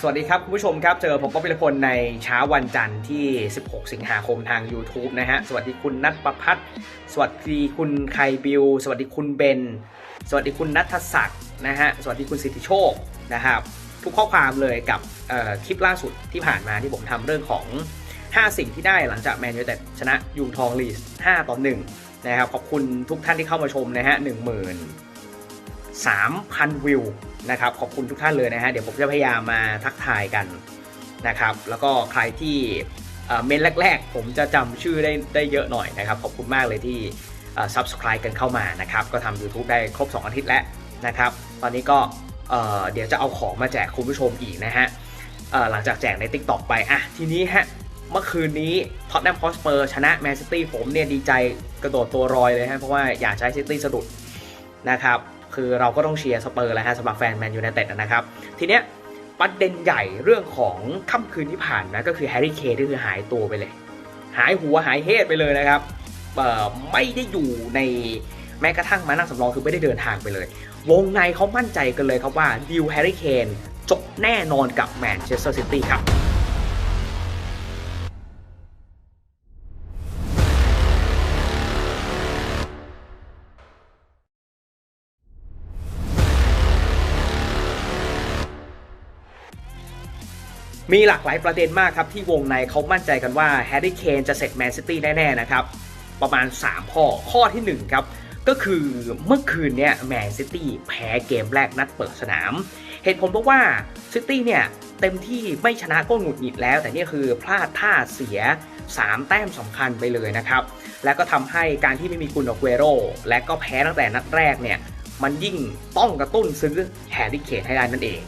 สวัสดีครับ คุณผู้ชมครับ เจอผมป๊อปปิลพลในเช้าวันจันทร์ที่ 16 สิงหาคมทาง YouTube นะฮะ สวัสดีคุณนัทประพัฒน์สวัสดีคุณไคบิว สวัสดีคุณเบน สวัสดีคุณนัทศักดิ์นะฮะ สวัสดีคุณสิทธิโชคนะครับ ทุกข้อความเลยกับคลิปล่าสุดที่ผ่านมาที่ผมทำเรื่องของ 5 สิ่งที่ได้หลังจากแมนยูไนเต็ดชนะยูทองลีส 5 ต่อ 1 นะครับ ขอบคุณทุกท่านที่เข้ามาชมนะฮะ 10,000 3,000 วิวนะครับขอบคุณทุกท่านเลยนะฮะเดี๋ยวผมจะพยายามมาทักทายกันนะครับ แล้วก็ใครที่เมนแรก ๆ ผมจะจำชื่อได้ได้เยอะหน่อยนะครับ ขอบคุณมากเลยที่ subscribe กันเข้ามานะครับ ก็ทำ YouTube ได้ครบ 2 อาทิตย์แล้วนะครับ ตอนนี้ก็เเดี๋ยวจะเอาของมาแจกคุณผู้ชมอีกนะฮะหลังจากแจกใน TikTok ไปอะทีนี้ฮะเมื่อคืนนี้ท็อตแนมพอสเปอร์ชนะแมนซิตี้ผมเนี่ยดีใจกระโดดตัวรอยเลยฮะเพราะว่าอยากใช้ซิตี้สะดุดนะครับ คือเราก็ต้องเชียร์สเปอร์แหล้วฮะสำหรับแฟนแมนยูไนเต็ดนะครับ ทีเนี้ยประเด็นใหญ่เรื่องของค่ำคืนที่ผ่านนะก็คือแฮร์รี่เคนที่คือหายตัวไปเลย หายหัวหายเฮดไปเลยนะครับไม่ได้อยู่ในแม้กระทั่งมานั่งสำรองคือไม่ได้เดินทางไปเลย วงในเขามั่นใจกันเลยครับว่าดิวแฮร์รี่เคนจบแน่นอนกับแมนเชสเตอร์ซิตี้ครับ มีหลากหลายประเด็นมากครับ ที่วงในเขามั่นใจกันว่าแฮร์รี่เคนจะเสร็จแมนซิตี้แน่ๆนะครับ ประมาณ 3 ข้อข้อทีหนึ่1 ครับ ก็คือเมื่อคืนเนี้ยแมนซิตี้แพ้เกมแรกนัดเปิดสนาม เหตุผลเพราะว่าซิตี้เนี่ยเต็มที่ไม่ชนะก็หงุดหงิดแล้ว แต่นี่คือพลาดท่าเสีย 3 แต้มสำคัญไปเลยนะครับ และก็ทำให้การที่ไม่มีกุนอเกโรและก็แพ้ตั้งแต่นัดแรกเนี่ยมันยิ่งต้องกระตุ้นซื้อแฮร์รี่เคนให้ได้นั่นเอง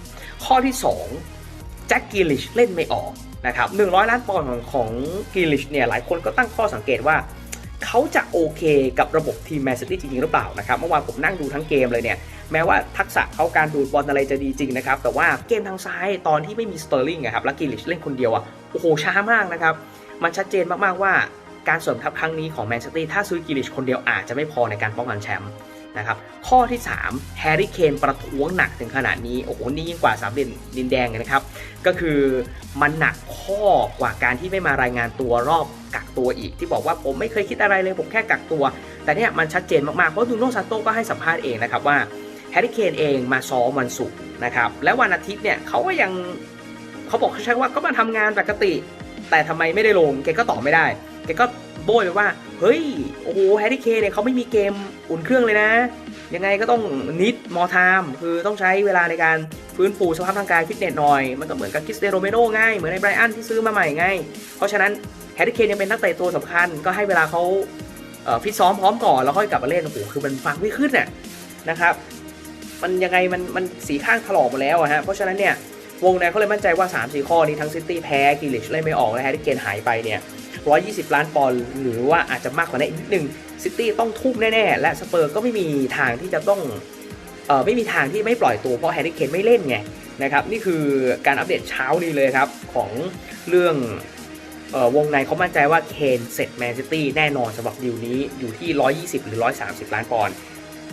ข้อที่ 2 แจ็คกิลิชเล่นไม่ออกนะครับ100ล้านปอนด์ของของกิลิชเนี่ยหลายคนก็ตั้งข้อสังเกตว่า เขาจะโอเคกับระบบทีมแมนซิตี้จริงๆ หรือเปล่านะครับเมื่อวานผมนั่งดูทั้งเกมเลยเนี่ยแม้ว่าทักษะเขาการดูดบอลอะไรจะดีจริงนะครับแต่ว่าเกมทางซ้ายตอนที่ไม่มีสเตอร์ลิงอะครับแล้วกิลิชเล่นคนเดียวอะโอ้โหช้ามากนะครับมันชัดเจนมากๆว่าการเสริมทัพครั้งนี้ของแมนซิตี้ถ้าซื้อกิลิชคนเดียวอาจจะไม่พอในการป้องกันแชมป์ นะครับข้อที่3แฮร์รี่เคนประท้วงหนักถึงขนาดนี้โอ้โหนี่ยิ่งกว่าสามเหลี่ยมดินแดงเลยนะครับ ก็คือมันหนักข้อกว่าการที่ไม่มารายงานตัวรอบกักตัวอีก ที่บอกว่าผมไม่เคยคิดอะไรเลยผมแค่กักตัว แต่เนี่ยมันชัดเจนมากๆ เพราะดูโนซาโต้ก็ให้สัมภาษณ์เองนะครับว่าแฮร์รี่เคนเองมาซ้อมวันศุกร์นะครับและวันอาทิตย์เนี่ยเขาก็ยังเขาบอกเขาใช่ว่าก็มาทำงานปกติ แต่ทำไมไม่ได้ลงแกก็ตอบไม่ได้แกก็ โบยไปว่า เฮ้ย โอ้โหแฮร์รี่เคนเนี่ยเขาไม่มีเกมอุ่นเครื่องเลยนะ ยังไงก็ต้องนิดมอไทามคือต้องใช้เวลาในการฟื้นฟูสภาพร่างกายฟิตเนสหน่อย มันก็เหมือนกับคิสเตโรเมโน่ไงเหมือนในไบรอันที่ซื้อมาใหม่ไง เพราะฉะนั้นแฮร์รี่เคนยังเป็นนักเตะตัวสำคัญ ก็ให้เวลาเขาเฟิตซ้อมพร้อมก่อนแล้วค่อยกลับมาเล่นโอ้โหคือมันฟังไม่ขึ้นน่ะนะครับ มันยังไงมันมันสีข้างถลอกหมดแล้วอะฮะเพราะฉะนั้นเนี่ย วงในเขาเลยมั่นใจว่า 3 4 ข้อนี้ทั้งซิตี้แพ้กิลิชเล่นไม่ออกและแฮร์รี่เคนหายไปเนี่ย120 ล้านปอนด์หรือว่าอาจจะมากกว่านั้นอีกนิดนึงซิตี้ต้องทุ่มแน่ๆ และสเปอร์ก็ไม่มีทางที่จะต้องเออไม่มีทางที่ไม่ปล่อยตัวเพราะแฮร์รี่เคนไม่เล่นไงนะครับนี่คือการอัปเดตเช้านี้เลยครับ ของเรื่องออวงในเขามั่นใจว่าเคนเสร็จแมนซิตี้แน่นอนสำหรับดีลนี้อยู่ที่ 120 หรือ 130 ล้านปอนด์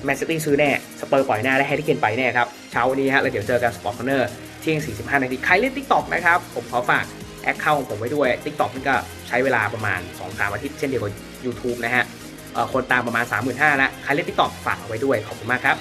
แมนซิตี้ซื้อแน่ สเปอร์ปล่อยหน้าและแฮร์รี่เคนไปแน่ครับ เช้าวันนี้ฮะแล้วเดี๋ยวเจอกันสปอร์ตคอนเนอร์ เที่ยง 45 นาที ใครเล่น TikTok นะครับ ผมขอฝากแอคเคาท์ของผมไว้ด้วย TikTok นี่ก็ใช้เวลาประมาณ 2-3 อาทิตย์เช่นเดียวกับ YouTube นะฮะคนตามประมาณ 35,000แล้ว ใครเล่น TikTok ฝากเอาไว้ด้วย ขอบคุณมากครับ